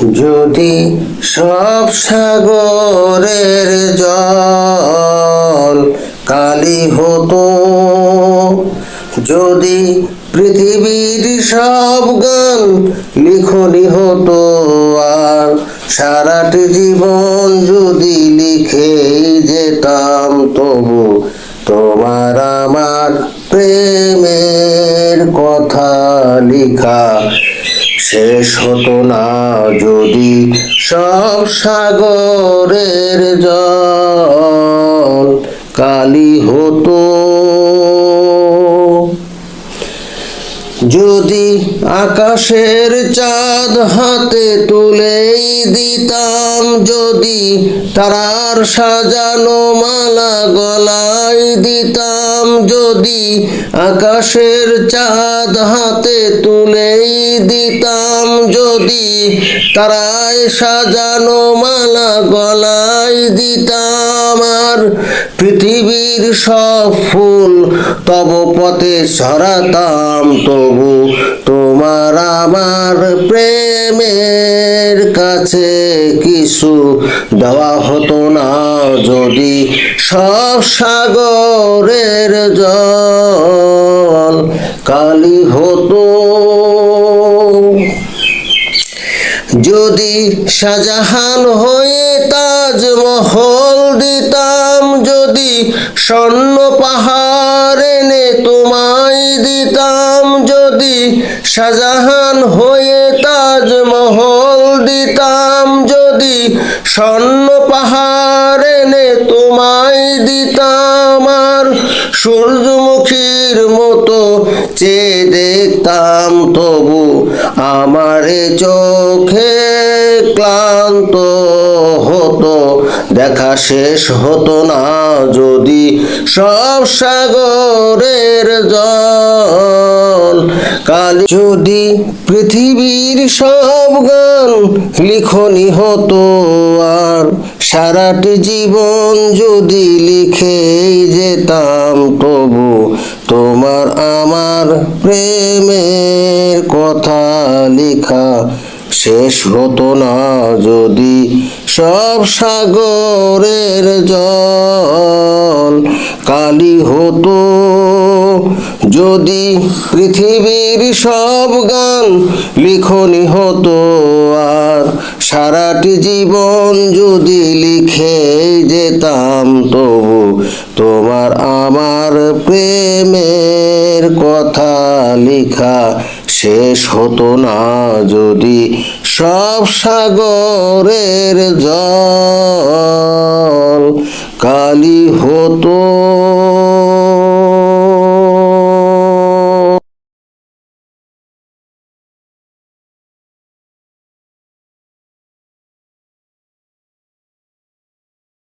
যদি সব সাগরের জল কালি হতো, যদি পৃথিবীর সব গান লিখনি হতো, আর সারাটি জীবন যদি লিখে যেতাম, তবু তোমার আমার প্রেমের কথা লিখা শেষ হতো না যদি সব সাগরের জল কালি হতো। যদি আকাশের চাঁদ হাতে তুলেই দিতাম, যদি তারার সাজানো মালা গলায় দিতাম, যদি আকাশের চাঁদ হাতে তুলেই দিতাম যদি তারায় সাজানো মালা গলায় দিতাম। আর পৃথিবীর সব ফুল তব পথে সরাতাম, তবু তোমার আমার প্রেমের কাছে কিছু দেওয়া হতো না। যদি সব সাগরের জল কালি হতো যদি শাহজাহান হয়ে তাজমহল দিতাম, যদি স্বর্ণ পাহাড় এনে তোমায় দিতাম, যদি শাহজাহান হয়ে তাজমহল দিতাম, যদি স্বর্ণ পাহাড় এনে তোমায় দিতাম, আর সূর্যমুখীর মতো চেয়ে দেখতাম, তবু আমারে চোখে দেখা শেষ হতো না যদি সব সাগরের জল। কালি যদি পৃথিবীর সব গান লিখনি হতো আর সারাটি জীবন যদি লিখে যেতাম তবু তোমার আমার প্রেমের কথা লেখা শেষ হতো না যদি সব সাগরের জল কালি হতো। যদি পৃথিবীর সব গান লিখনি হতো আর সারাটি জীবন যদি লিখে যেতাম, তবু তোমার আমার প্রেমের কথা লেখা শেষ হতো না যদি সব সাগরের জল কালি হতো।